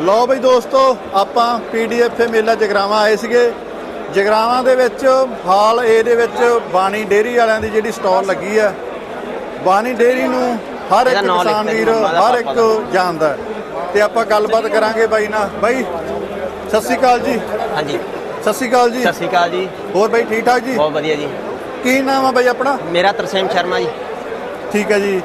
ਲਓ ਬਈ ਦੋਸਤੋ ਆਪਾਂ ਪੀਡੀਐਫ ਮੇਲਾ ਜਗਰਾਵਾਂ ਆਏ ਸੀਗੇ। ਜਗਰਾਵਾਂ ਦੇ ਵਿੱਚ ਹਾਲ ਏ ਦੇ ਵਿੱਚ ਬਾਣੀ ਡੇਰੀ ਵਾਲਿਆਂ ਦੀ ਜਿਹੜੀ ਸਟਾਲ ਲੱਗੀ ਆ। ਬਾਣੀ ਡੇਰੀ ਨੂੰ ਹਰ ਇੱਕ ਕਿਸਾਨ ਵੀਰ ਹਰ ਇੱਕ। ਜਾਣਦਾ। ਤੇ ਆਪਾਂ ਗੱਲਬਾਤ ਕਰਾਂਗੇ ਬਾਈ ਨਾਲ। ਬਾਈ ਸਤਿ ਸ਼੍ਰੀ ਅਕਾਲ ਜੀ। ਹਾਂਜੀ। ਸਤਿ ਸ਼੍ਰੀ ਅਕਾਲ ਜੀ। ਸਤਿ ਸ਼੍ਰੀ ਅਕਾਲ ਜੀ। ਹੋਰ ਬਾਈ ਠੀਕ ਠਾਕ ਜੀ? ਬਹੁਤ ਵਧੀਆ ਜੀ। ਕੀ ਨਾਮ ਆ ਬਾਈ ਆਪਣਾ? ਮੇਰਾ ਤਰਸੇਮ ਸ਼ਰਮਾ ਜੀ। ਠੀਕ ਹੈ ਜੀ।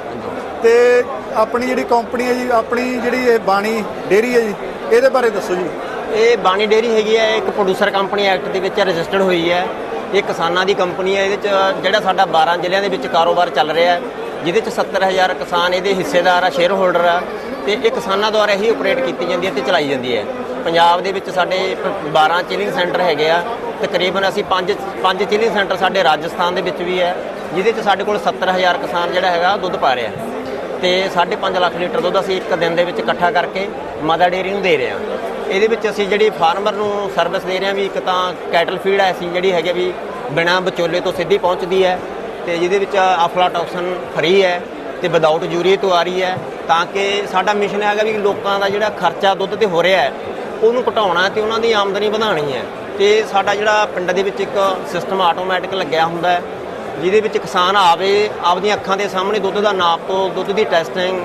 ਤੇ ਆਪਣੀ ਜਿਹੜੀ ਕੰਪਨੀ ਹੈ ਜੀ, ਆਪਣੀ ਜਿਹੜੀ ਇਹ ਬਾਣੀ ਡੇਰੀ ਹੈ ਜੀ, ਇਹਦੇ ਬਾਰੇ ਦੱਸੋ ਜੀ। ਇਹ ਬਾਣੀ ਡੇਰੀ ਹੈਗੀ ਹੈ, ਇੱਕ ਪ੍ਰੋਡਿਊਸਰ ਕੰਪਨੀ ਐਕਟ ਦੇ ਵਿੱਚ ਰਜਿਸਟਰਡ ਹੋਈ ਹੈ। ਇਹ ਕਿਸਾਨਾਂ ਦੀ ਕੰਪਨੀ ਹੈ, ਇਹਦੇ ਚ ਜਿਹੜਾ ਸਾਡਾ 12 ਜ਼ਿਲ੍ਹਿਆਂ ਦੇ ਵਿੱਚ ਕਾਰੋਬਾਰ ਚੱਲ ਰਿਹਾ ਹੈ, ਜਿਹਦੇ ਚ 70000 ਕਿਸਾਨ ਇਹਦੇ ਹਿੱਸੇਦਾਰ ਆ ਸ਼ੇਅਰ ਹੋਲਡਰ ਆ, ਤੇ ਇਹ ਕਿਸਾਨਾਂ ਦੁਆਰਾ ਹੀ ਆਪਰੇਟ ਕੀਤੀ ਜਾਂਦੀ ਹੈ ਤੇ ਚਲਾਈ ਜਾਂਦੀ ਹੈ। ਪੰਜਾਬ ਦੇ ਵਿੱਚ ਸਾਡੇ ਪ- 12 ਚਿਲਿੰਗ ਸੈਂਟਰ ਹੈਗੇ ਆ, ਤਕਰੀਬਨ ਅਸੀਂ ਪੰਜ ਪੰਜ ਚਿਲਿੰਗ ਸੈਂਟਰ ਸਾਡੇ ਰਾਜਸਥਾਨ ਦੇ ਵਿੱਚ ਵੀ ਹੈ, ਜਿਹਦੇ ਚ ਸਾਡੇ ਕੋਲ 70000 ਕਿਸਾਨ ਜਿਹੜਾ ਹੈਗਾ ਦੁੱਧ ਪਾ ਰਿਹਾ ਤੇ 5.5 ਲੱਖ ਲੀਟਰ ਦੁੱਧ ਅਸੀਂ ਇੱਕ ਦਿਨ ਦੇ ਵਿੱਚ ਇਕੱਠਾ ਕਰਕੇ ਮਦਰ ਡੇਅਰੀ ਨੂੰ ਦੇ ਰਹੇ ਹਾਂ। ਇਹਦੇ ਵਿੱਚ ਅਸੀਂ ਜਿਹੜੀ ਫਾਰਮਰ ਨੂੰ ਸਰਵਿਸ ਦੇ ਰਹੇ ਹਾਂ ਵੀ ਇੱਕ ਤਾਂ ਕੈਟਲ ਫੀਡ ਹੈ ਅਸੀਂ ਜਿਹੜੀ ਹੈਗੀ ਵੀ ਬਿਨਾ ਵਿਚੋਲੇ ਤੋਂ ਸਿੱਧੀ ਪਹੁੰਚਦੀ ਹੈ ਤੇ ਜਿਹਦੇ ਵਿੱਚ ਅਫਲਾਟੌਕਸਨ ਫਰੀ ਹੈ ਤੇ ਵਿਦਆਊਟ ਯੂਰੀਏ ਤੋਂ ਆ ਰਹੀ ਹੈ ਤਾਂ ਕਿ ਸਾਡਾ ਮਿਸ਼ਨ ਹੈਗਾ ਵੀ ਲੋਕਾਂ ਦਾ ਜਿਹੜਾ ਖਰਚਾ ਦੁੱਧ ਤੇ ਹੋ ਰਿਹਾ ਹੈ, ਉਹਨੂੰ ਘਟਾਉਣਾ ਤੇ ਉਹਨਾਂ ਦੀ ਆਮਦਨੀ ਵਧਾਉਣੀ ਹੈ। ਤੇ ਸਾਡਾ ਜਿਹੜਾ ਪਿੰਡ ਦੇ ਵਿੱਚ ਇੱਕ ਸਿਸਟਮ ਆਟੋਮੈਟਿਕ ਲੱਗਿਆ ਹੁੰਦਾ ਹੈ ਜਿਹਦੇ ਵਿੱਚ ਕਿਸਾਨ ਆਵੇ, ਆਪਦੀਆਂ ਅੱਖਾਂ ਦੇ ਸਾਹਮਣੇ ਦੁੱਧ ਦਾ ਨਾਪ ਤੋਂ ਦੁੱਧ ਦੀ ਟੈਸਟਿੰਗ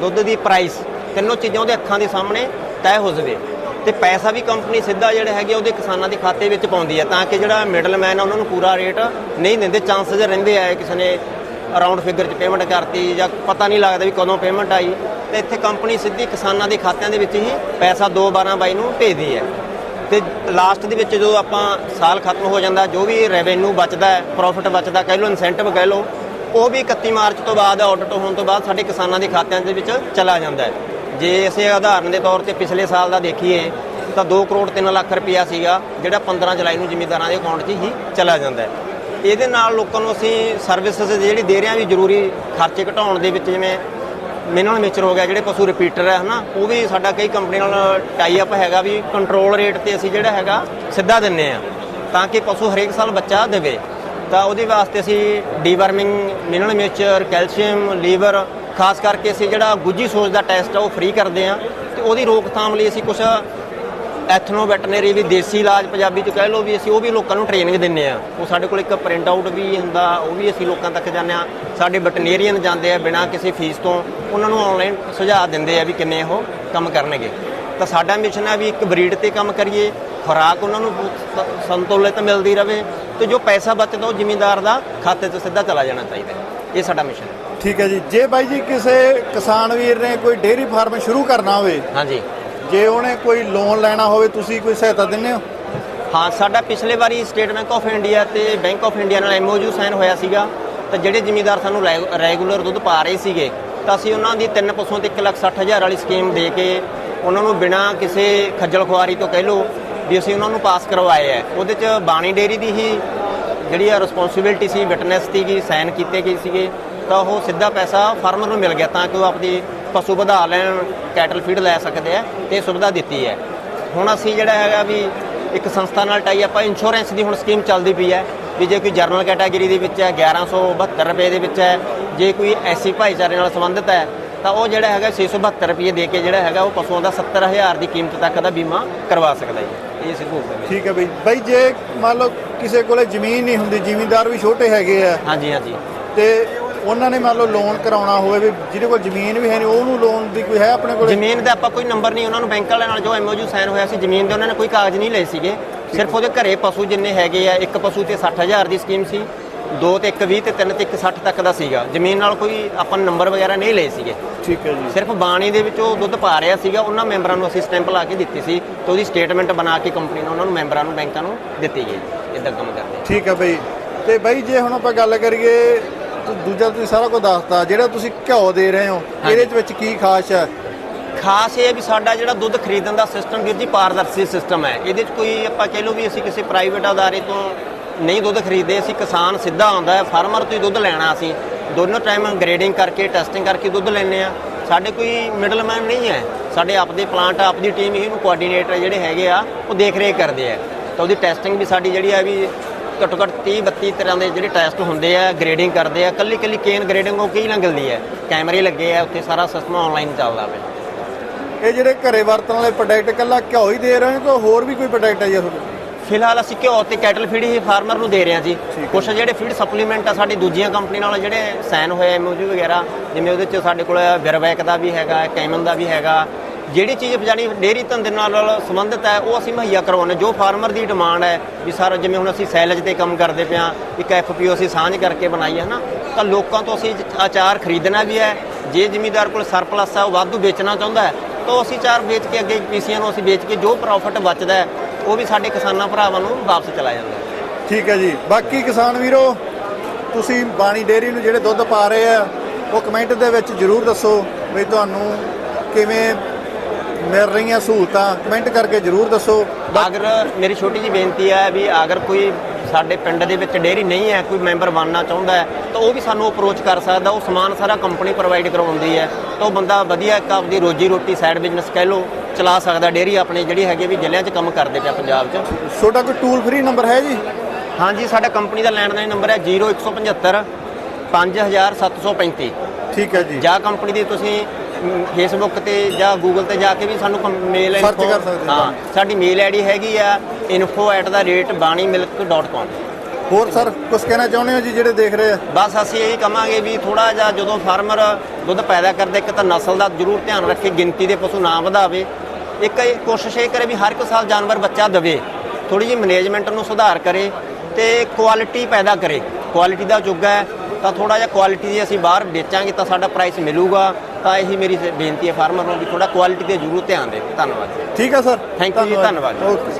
ਦੁੱਧ ਦੀ ਪ੍ਰਾਈਸ ਤਿੰਨੋਂ ਚੀਜ਼ਾਂ ਉਹਦੇ ਅੱਖਾਂ ਦੇ ਸਾਹਮਣੇ ਤੈਅ ਹੋ ਜਾਵੇ। ਤੇ ਪੈਸਾ ਵੀ ਕੰਪਨੀ ਸਿੱਧਾ ਜਿਹੜਾ ਹੈਗੇ ਉਹਦੇ ਕਿਸਾਨਾਂ ਦੇ ਖਾਤੇ ਵਿੱਚ ਪਾਉਂਦੀ ਹੈ, ਤਾਂ ਕਿ ਜਿਹੜਾ ਮਿਡਲਮੈਨ ਆ ਉਹਨਾਂ ਨੂੰ ਪੂਰਾ ਰੇਟ ਨਹੀਂ ਦਿੰਦੇ ਚਾਂਸਸ ਰਹਿੰਦੇ ਆ ਕਿਸੇ ਨੇ ਅਰਾਊਂਡ ਫਿਗਰ 'ਚ ਪੇਮੈਂਟ ਕਰਤੀ ਜਾਂ ਪਤਾ ਨਹੀਂ ਲੱਗਦਾ ਵੀ ਕਦੋਂ ਪੇਮੈਂਟ ਆਈ। ਤੇ ਇੱਥੇ ਕੰਪਨੀ ਸਿੱਧੀ ਕਿਸਾਨਾਂ ਦੇ ਖਾਤਿਆਂ ਦੇ ਵਿੱਚ ਹੀ ਪੈਸਾ 2 12 ਬਾਈ ਨੂੰ ਭੇਜਦੀ ਹੈ। ਤੇ ਲਾਸਟ ਦੇ ਵਿੱਚ ਜਦੋਂ ਆਪਾਂ ਸਾਲ ਖਤਮ ਹੋ ਜਾਂਦਾ, ਜੋ ਵੀ ਰੈਵਨਿਊ ਬਚਦਾ ਹੈ ਪ੍ਰੋਫਿਟ ਬਚਦਾ, ਕਹਿ ਲਓ ਇਨਸੈਂਟਿਵ ਕਹਿ ਲਓ, ਉਹ ਵੀ 31 ਮਾਰਚ ਤੋਂ ਬਾਅਦ ਆਡਿਟ ਹੋਣ ਤੋਂ ਬਾਅਦ ਸਾਡੇ ਕਿਸਾਨਾਂ ਦੇ ਖਾਤਿਆਂ ਦੇ ਵਿੱਚ ਚਲਾ ਜਾਂਦਾ ਹੈ। ਜੇ ਅਸੀਂ ਉਦਾਹਰਨ ਦੇ ਤੌਰ ਤੇ ਪਿਛਲੇ ਸਾਲ ਦਾ ਦੇਖੀਏ, ਤਾਂ 2 ਕਰੋੜ 3 ਲੱਖ ਰੁਪਇਆ ਸੀਗਾ, ਜਿਹੜਾ 15 ਜੁਲਾਈ ਨੂੰ ਜ਼ਿਮੀਂਦਾਰਾਂ ਦੇ ਅਕਾਊਂਟ 'ਚ ਹੀ ਚਲਾ ਜਾਂਦਾ ਹੈ। ਇਹਦੇ ਨਾਲ ਲੋਕਾਂ ਨੂੰ ਅਸੀਂ ਸਰਵਿਸਿਜ਼ ਜਿਹੜੀ ਦੇ ਰਹੇ ਹਾਂ ਵੀ ਜ਼ਰੂਰੀ ਖਰਚੇ ਘਟਾਉਣ ਦੇ ਵਿੱਚ ਜਿਵੇਂ ਮਿਨਰਲ ਮੇਚਰ ਹੋ ਗਿਆ, ਜਿਹੜੇ ਪਸ਼ੂ ਰਿਪੀਟਰ ਹੈ ਹਨਾ, ਉਹ ਵੀ ਸਾਡਾ ਕਈ ਕੰਪਨੀ ਨਾਲ ਟਾਈ ਅਪ ਹੈਗਾ ਵੀ ਕੰਟਰੋਲ ਰੇਟ ਤੇ ਅਸੀਂ ਜਿਹੜਾ ਹੈਗਾ ਸਿੱਧਾ ਦਿੰਨੇ ਆ, ਤਾਂ ਕਿ ਪਸ਼ੂ ਹਰੇਕ ਸਾਲ ਬੱਚਾ ਦੇਵੇ। ਤਾਂ ਉਹਦੇ ਵਾਸਤੇ ਅਸੀਂ deworming mineral mixture calcium liver ਖਾਸ ਕਰਕੇ ਅਸੀਂ ਜਿਹੜਾ ਗੁੱਜੀ ਸੋਜ ਦਾ ਟੈਸਟ ਆ, ਉਹ ਫ੍ਰੀ ਕਰਦੇ ਆ, ਤੇ ਉਹਦੀ ਰੋਕਥਾਮ ਲਈ ਅਸੀਂ ਕੁਝ ਐਥਨੋ ਵੈਟਰਨਰੀ ਵੀ ਦੇਸੀ ਇਲਾਜ ਪੰਜਾਬੀ ਚ ਕਹਿ ਲਓ ਵੀ ਅਸੀਂ ਉਹ ਵੀ ਲੋਕਾਂ ਨੂੰ ਟ੍ਰੇਨਿੰਗ ਦਿੰਨੇ ਆ। ਉਹ ਸਾਡੇ ਕੋਲ ਇੱਕ ਪ੍ਰਿੰਟ ਆਊਟ ਵੀ ਹੁੰਦਾ ਉਹ ਵੀ ਅਸੀਂ ਲੋਕਾਂ ਤੱਕ ਜਾਂਦੇ ਆ। ਸਾਡੇ ਵੈਟਰਨਰੀਅਨ ਜਾਂਦੇ ਆ ਬਿਨਾਂ ਕਿਸੇ ਫੀਸ ਤੋਂ। ਉਹਨਾਂ ਨੂੰ ਆਨਲਾਈਨ ਸੁਝਾਅ ਦਿੰਦੇ ਆ ਵੀ ਕਿੰਨੇ ਉਹ ਕੰਮ ਕਰਨਗੇ। ਤਾਂ ਸਾਡਾ ਮਿਸ਼ਨ ਹੈ ਵੀ ਇੱਕ ਬਰੀਡ ਤੇ ਕੰਮ ਕਰੀਏ ਖੁਰਾਕ ਉਹਨਾਂ ਨੂੰ ਸੰਤੁਲਿਤ ਮਿਲਦੀ ਰਵੇ ਤੇ ਜੋ ਪੈਸਾ ਬਚਦਾ ਉਹ ਜ਼ਿਮੀਂਦਾਰ ਦਾ ਖਾਤੇ 'ਚ ਸਿੱਧਾ ਚਲਾ ਜਾਣਾ ਚਾਹੀਦਾ। ਇਹ ਸਾਡਾ ਮਿਸ਼ਨ ਹੈ। ਠੀਕ ਹੈ ਜੀ। ਜੇ ਬਾਈ ਜੀ ਕਿਸੇ ਕਿਸਾਨ ਵੀਰ ਨੇ ਕੋਈ ਡੇਅਰੀ ਫਾਰਮ ਸ਼ੁਰੂ ਕਰਨਾ ਹੋਵੇ ਹਾਂਜੀ। ਜੇ ਉਹਨੇ ਕੋਈ ਲੋਨ ਲੈਣਾ ਹੋਵੇ ਤੁਸੀਂ ਕੋਈ ਸਹਾਇਤਾ ਦਿੰਦੇ ਹੋ? ਹਾਂ ਸਾਡਾ ਪਿਛਲੇ ਵਾਰੀ ਸਟੇਟ ਬੈਂਕ ਆਫ ਇੰਡੀਆ ਤੇ ਬੈਂਕ ਆਫ ਇੰਡੀਆ ਨਾਲ ਐਮਓਯੂ ਸਾਈਨ ਹੋਇਆ ਸੀਗਾ। ਤਾਂ ਜਿਹੜੇ ਜ਼ਿਮੀਂਦਾਰ ਸਾਨੂੰ ਰੈ- ਰੈਗੂਲਰ ਦੁੱਧ ਪਾ ਰਹੇ ਸੀਗੇ ਤਾਂ ਅਸੀਂ ਉਹਨਾਂ ਦੀ ਤਿੰਨ ਪਸ਼ੂਆਂ ਤੇ 1,60,000 ਵਾਲੀ ਸਕੀਮ ਦੇ ਕੇ ਉਹਨਾਂ ਨੂੰ ਬਿਨਾਂ ਕਿਸੇ ਖੱਜਲ ਖੁਆਰੀ ਤੋਂ ਕਹਿ ਲਓ ਵੀ ਅਸੀਂ ਉਹਨਾਂ ਨੂੰ ਪਾਸ ਕਰਵਾਏ ਹੈ ਉਹਦੇ 'ਚ ਬਾਣੀ ਡੇਰੀ ਦੀ ਹੀ ਜਿਹੜੀ ਆ ਰਿਸਪੌਂਸਿਬਿਲਟੀ ਸੀ ਵਿਟਨੈਸ ਸੀਗੀ ਸਾਈਨ ਕੀਤੇ ਗਏ ਸੀਗੇ ਤਾਂ ਉਹ ਸਿੱਧਾ ਪੈਸਾ ਫਾਰਮਰ ਨੂੰ ਮਿਲ ਗਿਆ ਤਾਂ ਕਿ ਉਹ ਆਪਣੀ ਪਸ਼ੂ ਵਧਾ ਲੈਣ ਕੈਟਲ ਫੀਡ ਲੈ ਸਕਦੇ ਆ ਤੇ ਸੁਵਿਧਾ ਦਿੱਤੀ ਹੈ। ਹੁਣ ਅਸੀਂ ਜਿਹੜਾ ਹੈਗਾ ਵੀ ਇੱਕ ਸੰਸਥਾ ਨਾਲ ਟਾਈ ਆਪਾਂ ਇੰਸ਼ੋਰੈਂਸ ਦੀ ਹੁਣ ਸਕੀਮ ਚੱਲਦੀ ਪਈ ਹੈ ਵੀ ਜੇ ਕੋਈ ਜਰਨਲ ਕੈਟਾਗਰੀ ਦੇ ਵਿੱਚ ਹੈ 1172 ਰੁਪਏ ਦੇ ਵਿੱਚ ਹੈ ਜੇ ਕੋਈ ਐਸੀ ਭਾਈਚਾਰੇ ਨਾਲ ਸੰਬੰਧਿਤ ਹੈ ਤਾਂ ਉਹ ਜਿਹੜਾ ਹੈਗਾ 672 ਰੁਪਏ ਦੇ ਕੇ ਜਿਹੜਾ ਹੈਗਾ ਉਹ ਪਸ਼ੂਆਂ ਦਾ 70000 ਦੀ ਕੀਮਤ ਤੱਕ ਦਾ ਬੀਮਾ ਕਰਵਾ ਸਕਦਾ ਹੈ ਇਹ ਹੈ ਠੀਕ ਹੈ ਬਈ। ਬਾਈ ਜੇ ਮੰਨ ਲਓ ਕਿਸੇ ਕੋਲੇ ਜ਼ਮੀਨ ਨਹੀਂ ਹੁੰਦੀ ਜ਼ਿਮੀਂਦਾਰ ਵੀ ਛੋਟੇ ਹੈਗੇ ਆ। ਹਾਂਜੀ ਹਾਂਜੀ। ਤੇ ਉਹਨਾਂ ਨੇ ਮੰਨ ਲਓ ਲੋਨ ਕਰਾਉਣਾ ਹੋਵੇ ਵੀ ਜਿਹਦੇ ਕੋਲ ਜ਼ਮੀਨ ਵੀ ਹੈ ਨਹੀਂ ਉਹਨੂੰ ਲੋਨ ਦੀ ਕੋਈ ਹੈ ਆਪਣੇ ਕੋਲੇ? ਜ਼ਮੀਨ ਦਾ ਆਪਾਂ ਕੋਈ ਨੰਬਰ ਨਹੀਂ ਉਹਨਾਂ ਨੂੰ ਬੈਂਕ ਵਾਲਿਆਂ ਨਾਲ ਜੋ ਐਮਓਯੂ ਸਾਈਨ ਹੋਇਆ ਸੀ ਜ਼ਮੀਨ ਦੇ ਉਹਨਾਂ ਨੇ ਕੋਈ ਕਾਗਜ਼ ਨਹੀਂ ਲਏ ਸੀਗੇ। ਸਿਰਫ ਉਹਦੇ ਘਰੇ ਪਸ਼ੂ ਜਿੰਨੇ ਹੈਗੇ ਆ ਇੱਕ ਪਸ਼ੂ ਤੇ 60000 ਦੀ ਸਕੀਮ ਸੀ ਦੋ ਤੇ ਇੱਕ 20 ਤੇ ਤਿੰਨ ਤੇ ਇੱਕ 60 ਤੱਕ ਦਾ ਸੀਗਾ। ਜ਼ਮੀਨ ਨਾਲ ਕੋਈ ਆਪਾਂ ਨੰਬਰ ਵਗੈਰਾ ਨਹੀਂ ਲਏ ਸੀਗੇ। ਠੀਕ ਹੈ ਜੀ। ਸਿਰਫ ਬਾਣੀ ਦੇ ਵਿੱਚ ਉਹ ਦੁੱਧ ਪਾ ਰਿਹਾ ਸੀਗਾ ਉਹਨਾਂ ਮੈਂਬਰਾਂ ਨੂੰ ਅਸੀਂ ਸਟੈਂਪ ਲਾ ਕੇ ਦਿੱਤੀ ਸੀ ਤੇ ਉਹਦੀ ਸਟੇਟਮੈਂਟ ਬਣਾ ਕੇ ਕੰਪਨੀ ਨੇ ਉਹਨਾਂ ਨੂੰ ਮੈਂਬਰਾਂ ਨੂੰ ਬੈਂਕਾਂ ਨੂੰ ਦਿੱਤੀ ਗਈ। ਇਦਾਂ ਕੰਮ ਕਰਦੇ। ਠੀਕ ਹੈ ਬਈ। ਤੇ ਬਾਈ ਜੇ ਹੁਣ ਆਪਾਂ ਗੱਲ ਕਰੀਏ ਦੂਜਾ ਤੁਸੀਂ ਸਾਰਾ ਕੁਝ ਦੱਸਤਾ ਜਿਹੜਾ ਤੁਸੀਂ ਘਿਓ ਦੇ ਰਹੇ ਹੋ ਇਹਦੇ ਵਿੱਚ ਕੀ ਖਾਸ ਹੈ? ਖਾਸ ਇਹ ਹੈ ਵੀ ਸਾਡਾ ਜਿਹੜਾ ਦੁੱਧ ਖਰੀਦਣ ਦਾ ਸਿਸਟਮ ਵੀਰ ਜੀ ਪਾਰਦਰਸ਼ੀ ਸਿਸਟਮ ਹੈ। ਇਹਦੇ 'ਚ ਕੋਈ ਆਪਾਂ ਕਹਿ ਲਓ ਵੀ ਅਸੀਂ ਕਿਸੇ ਪ੍ਰਾਈਵੇਟ ਅਦਾਰੇ ਤੋਂ ਨਹੀਂ ਦੁੱਧ ਖਰੀਦਦੇ ਅਸੀਂ ਕਿਸਾਨ ਸਿੱਧਾ ਆਉਂਦਾ ਹੈ ਫਾਰਮਰ ਤੋਂ ਹੀ ਦੁੱਧ ਲੈਣਾ ਅਸੀਂ। ਦੋਨੋਂ ਟਾਈਮ ਗ੍ਰੇਡਿੰਗ ਕਰਕੇ ਟੈਸਟਿੰਗ ਕਰਕੇ ਦੁੱਧ ਲੈਂਦੇ ਆ ਸਾਡੇ ਕੋਈ ਮਿਡਲਮੈਨ ਨਹੀਂ ਹੈ। ਸਾਡੇ ਆਪਦੇ ਪਲਾਂਟ ਆਪਦੀ ਟੀਮ ਹੀ ਇਹਨੂੰ ਕੋਆਰਡੀਨੇਟਰ ਜਿਹੜੇ ਹੈਗੇ ਆ ਉਹ ਦੇਖ ਰੇਖ ਕਰਦੇ ਆ। ਤਾਂ ਉਹਦੀ ਟੈਸਟਿੰਗ ਵੀ ਸਾਡੀ ਜਿਹੜੀ ਆ ਵੀ ਘੱਟੋ ਘੱਟ 30 32 ਤਰ੍ਹਾਂ ਦੇ ਜਿਹੜੇ ਟੈਸਟ ਹੁੰਦੇ ਆ ਗ੍ਰੇਡਿੰਗ ਕਰਦੇ ਆ ਕੱਲੀ ਕੱਲੀ ਕੇਨ ਗ੍ਰੇਡਿੰਗ ਉਹ ਨਾ ਗਲਦੀ ਹੈ। ਕੈਮਰੇ ਲੱਗੇ ਆ ਉੱਥੇ ਸਾਰਾ ਸਿਸਟਮ ਆਨਲਾਈਨ ਚੱਲਦਾ ਪਿਆ। ਇਹ ਜਿਹੜੇ ਘਰੇ ਵਰਤਣ ਵਾਲੇ ਪ੍ਰੋਡਕਟ ਇਕੱਲਾ ਘਿਓ ਹੀ ਦੇ ਰਹੇ ਹੋ ਕਿ ਹੋਰ ਵੀ ਕੋਈ ਪ੍ਰੋਡਕਟ ਹੈ ਜੀ ਤੁਹਾਡੇ ਫਿਲਹਾਲ ਅਸੀਂ ਘਿਓ ਤੇ ਕੈਟਲ ਫੀਡ ਹੀ ਫਾਰਮਰ ਨੂੰ ਦੇ ਰਹੇ ਹਾਂ ਜੀ। ਕੁਝ ਜਿਹੜੇ ਫੀਡ ਸਪਲੀਮੈਂਟ ਆ ਸਾਡੀ ਦੂਜੀਆਂ ਕੰਪਨੀ ਨਾਲ ਜਿਹੜੇ ਸਾਈਨ ਹੋਏ ਐਮਓਯੂ ਵਗੈਰਾ ਜਿਵੇਂ ਉਹਦੇ ਚ ਸਾਡੇ ਕੋਲ ਵਿਰਵੈਕ ਦਾ ਵੀ ਹੈਗਾ ਕੈਮਨ ਦਾ ਵੀ ਹੈਗਾ ਜਿਹੜੀ ਚੀਜ਼ ਜਾਨੀ ਡੇਅਰੀ ਧੰਦੇ ਨਾਲ ਸੰਬੰਧਿਤ ਹੈ, ਉਹ ਅਸੀਂ ਮੁਹੱਈਆ ਕਰਵਾਉਂਦੇ ਜੋ ਫਾਰਮਰ ਦੀ ਡਿਮਾਂਡ ਹੈ, ਵੀ ਸਰ ਜਿਵੇਂ ਹੁਣ ਅਸੀਂ ਸੈਲਜ ਤੇ ਕੰਮ ਕਰਦੇ ਪਿਆ ਇੱਕ ਐਫਪੀਓ ਅਸੀਂ ਸਾਂਝ ਕਰਕੇ ਬਣਾਈ ਹੈ ਨਾ, ਤਾਂ ਲੋਕਾਂ ਤੋਂ ਅਸੀਂ ਆਚਾਰ ਖਰੀਦਣਾ ਵੀ ਹੈ। ਜੇ ਜ਼ਿਮੀਦਾਰ ਕੋਲ ਸਰਪਲਸ ਹੈ, ਉਹ ਵਾਧੂ ਵੇਚਣਾ ਚਾਹੁੰਦਾ ਹੈ, ਤਾਂ ਅਸੀਂ ਚਾਰ ਵੇਚ ਕੇ ਅੱਗੇ ਪੀਸੀਆਂ ਨੂੰ ਅਸੀਂ ਵੇਚ ਕੇ ਜੋ ਪ੍ਰੋਫਿਟ ਬਚਦਾ ਹੈ, ਉਹ ਵੀ ਸਾਡੇ ਕਿਸਾਨਾਂ ਭਰਾਵਾਂ ਨੂੰ ਵਾਪਸ ਚਲਾ ਜਾਂਦਾ ਠੀਕ ਹੈ ਜੀ। ਬਾਕੀ ਕਿਸਾਨ ਵੀਰੋ, ਤੁਸੀਂ ਬਾਣੀ ਡੇਅਰੀ ਨੂੰ ਜਿਹੜੇ ਦੁੱਧ ਪਾ ਰਹੇ ਆ, ਉਹ ਕਮੈਂਟ ਦੇ ਵਿੱਚ ਜਰੂਰ ਦੱਸੋ ਵੀ ਤੁਹਾਨੂੰ ਕਿਵੇਂ ਮਿਲ ਰਹੀਆਂ ਸਹੂਲਤਾਂ ਕਮੈਂਟ ਕਰਕੇ ਜਰੂਰ ਦੱਸੋ। ਅਗਰ ਮੇਰੀ ਛੋਟੀ ਜੀ ਬੇਨਤੀ ਹੈ ਵੀ ਅਗਰ ਕੋਈ ਸਾਡੇ ਪਿੰਡ ਦੇ ਵਿੱਚ ਡੇਅਰੀ ਨਹੀਂ ਹੈ ਕੋਈ ਮੈਂਬਰ ਬਣਨਾ ਚਾਹੁੰਦਾ ਹੈ ਤਾਂ ਉਹ ਵੀ ਸਾਨੂੰ ਅਪਰੋਚ ਕਰ ਸਕਦਾ ਉਹ ਸਮਾਨ ਸਾਰਾ ਕੰਪਨੀ ਪ੍ਰੋਵਾਈਡ ਕਰਵਾਉਂਦੀ ਹੈ ਤਾਂ ਉਹ ਬੰਦਾ ਵਧੀਆ ਇੱਕ ਆਪਦੀ ਰੋਜੀ ਰੋਟੀ ਸਾਈਡ ਬਿਜ਼ਨਸ ਕਹਿ ਲਓ ਚਲਾ ਸਕਦਾ ਡੇਅਰੀ ਆਪਣੀ ਜਿਹੜੀ ਹੈਗੀ ਵੀ ਜ਼ਿਲ੍ਹਿਆਂ 'ਚ ਕੰਮ ਕਰਦੇ ਪਿਆ ਪੰਜਾਬ 'ਚ। ਤੁਹਾਡਾ ਕੋਈ ਟੂਲ ਫ੍ਰੀ ਨੰਬਰ ਹੈ ਜੀ? ਹਾਂਜੀ ਸਾਡਾ ਕੰਪਨੀ ਦਾ ਲੈਂਡਲਾਈਨ ਨੰਬਰ ਹੈ 0175 5735 ਠੀਕ ਹੈ ਜੀ। ਜਾਂ ਕੰਪਨੀ ਦੀ ਤੁਸੀਂ ਫੇਸਬੁੱਕ ਤੇ ਜਾਂ ਗੂਗਲ ਤੇ ਜਾ ਕੇ ਵੀ ਸਾਨੂੰ ਮੇਲ ਕਰ ਸਕਦੇ ਹੋ। ਸਾਡੀ ਮੇਲ ਆਈਡੀ ਹੈਗੀ ਆ info@banimilk.com ਹੋਰ ਸਰ ਕੁਝ ਕਹਿਣਾ ਚਾਹੁੰਦੇ ਹੋ ਜੀ ਜਿਹੜੇ ਦੇਖ ਰਹੇ ਆ? ਬਸ ਅਸੀਂ ਇਹੀ ਕਵਾਂਗੇ ਵੀ ਥੋੜਾ ਜਿਹਾ ਜਦੋਂ ਫਾਰਮਰ ਦੁੱਧ ਪੈਦਾ ਕਰਦਾ ਇੱਕ ਤਾਂ ਨਸਲ ਦਾ ਜ਼ਰੂਰ ਧਿਆਨ ਰੱਖੇ ਗਿਣਤੀ ਦੇ ਪਸ਼ੂ ਨਾ ਵਧਾਵੇ। ਇੱਕ ਇਹ ਕੋਸ਼ਿਸ਼ ਇਹ ਕਰੇ ਵੀ ਹਰ ਇੱਕ ਸਾਲ ਜਾਨਵਰ ਬੱਚਾ ਦੇਵੇ ਥੋੜੀ ਜਿਹੀ ਮੈਨੇਜਮੈਂਟ ਨੂੰ ਸੁਧਾਰ ਕਰੇ ਤੇ ਕੁਆਲਿਟੀ ਪੈਦਾ ਕਰੇ। ਕੁਆਲਿਟੀ ਦਾ ਯੁੱਗ ਹੈ ਤਾਂ ਥੋੜਾ ਜਿਹਾ ਕੁਆਲਿਟੀ ਦੀ ਅਸੀਂ ਬਾਹਰ ਵੇਚਾਂਗੇ ਤਾਂ ਸਾਡਾ ਪ੍ਰਾਈਸ ਮਿਲੂਗਾ। ਤਾਂ ਇਹੀ ਮੇਰੀ ਬੇਨਤੀ ਹੈ ਫਾਰਮਰ ਨੂੰ ਵੀ ਥੋੜਾ ਕੁਆਲਿਟੀ ਤੇ ਜ਼ਰੂਰ ਧਿਆਨ ਦੇਵੇ ਧੰਨਵਾਦ ਠੀਕ ਹੈ ਸਰ। Thank you ਜੀ, ਧੰਨਵਾਦ। ਓਕੇ